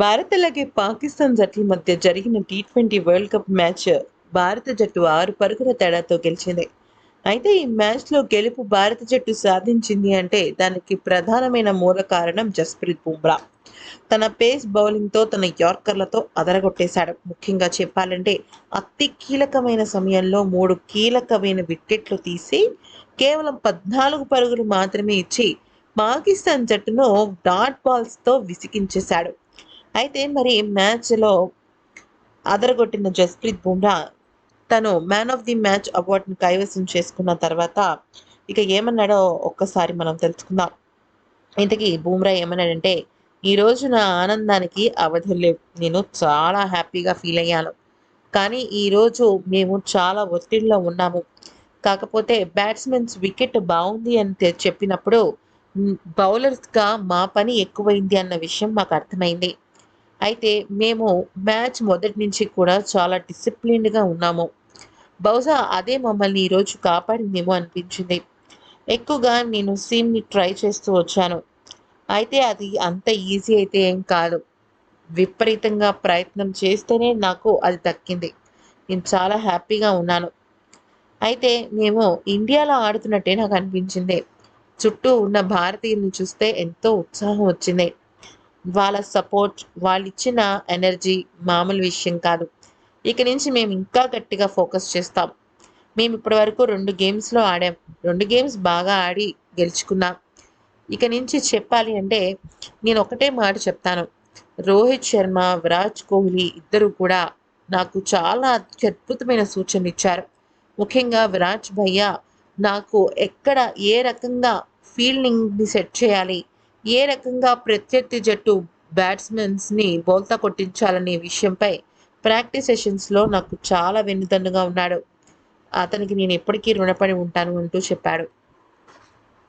భారత్ అలాగే పాకిస్తాన్ జట్ల మధ్య జరిగిన T twenty world cup match భారత జట్టు ఆరు పరుగుల తేడాతో గెలిచింది. అయితే ఈ మ్యాచ్లో గెలుపు భారత జట్టు సాధించింది అంటే దానికి ప్రధానమైన మూల కారణం జస్ప్రీత్ బుమ్రా. తన పేస్ బౌలింగ్తో తన యార్కర్లతో అదరగొట్టేశాడు. ముఖ్యంగా చెప్పాలంటే అతి కీలకమైన సమయంలో మూడు కీలకమైన వికెట్లు తీసి కేవలం పద్నాలుగు పరుగులు మాత్రమే ఇచ్చి పాకిస్తాన్ జట్టును డాట్ బాల్స్తో విసిగించేశాడు. అయితే మరి మ్యాచ్లో అదరగొట్టిన జస్ప్రీత్ బుమ్రా తను మ్యాన్ ఆఫ్ ది మ్యాచ్ అవార్డును కైవసం చేసుకున్న తర్వాత ఇక ఏమన్నాడో ఒక్కసారి మనం తెలుసుకుందాం. ఇంతకీ బూమ్రా ఏమన్నాడంటే ఈ రోజు నా ఆనందానికి అవధులు లేవు. నేను చాలా హ్యాపీగా ఫీల్ అయ్యాను. కానీ ఈరోజు మేము చాలా ఒత్తిడిలో ఉన్నాము. కాకపోతే బ్యాట్స్మెన్స్ వికెట్ బాగుంది అని చెప్పినప్పుడు బౌలర్స్గా మా పని ఎక్కువైంది అన్న విషయం మాకు అర్థమైంది. అయితే మేము మ్యాచ్ మొదటి నుంచి కూడా చాలా డిసిప్లిన్డ్గా ఉన్నాము. బహుశా అదే మమ్మల్ని ఈరోజు కాపాడిందేమో అనిపించింది. ఎక్కువగా నేను సీమ్ని ట్రై చేస్తూ వచ్చాను. అయితే అది అంత ఈజీ అయితే ఏం కాదు. విపరీతంగా ప్రయత్నం చేస్తేనే నాకు అది దక్కింది. నేను చాలా హ్యాపీగా ఉన్నాను. అయితే మేము ఇండియాలో ఆడుతున్నట్టే నాకు అనిపించింది. చుట్టూ ఉన్న భారతీయుల్ని చూస్తే ఎంతో ఉత్సాహం వచ్చింది. వాళ్ళ సపోర్ట్ వాళ్ళు ఇచ్చిన ఎనర్జీ మామూలు విషయం కాదు. ఇక నుంచి మేము ఇంకా గట్టిగా ఫోకస్ చేస్తాం. మేము ఇప్పటి వరకు రెండు గేమ్స్లో ఆడాం. రెండు గేమ్స్ బాగా ఆడి గెలుచుకున్నాం. ఇక నుంచి చెప్పాలి అంటే నేను ఒకటే మాట చెప్తాను. రోహిత్ శర్మ విరాట్ కోహ్లీ ఇద్దరు కూడా నాకు చాలా అద్భుతమైన సూచనలు ఇచ్చారు. ముఖ్యంగా విరాట్ భయ్య నాకు ఎక్కడ ఏ రకంగా ఫీల్డింగ్ని సెట్ చేయాలి ఏ రకంగా ప్రత్యర్థి జట్టు బ్యాట్స్మెన్స్ని బోల్తా కొట్టించాలనే విషయంపై ప్రాక్టీస్ సెషన్స్లో నాకు చాలా వెన్నుదన్నుగా ఉన్నాడు. అతనికి నేను ఎప్పటికీ రుణపడి ఉంటాను అంటూ చెప్పాడు.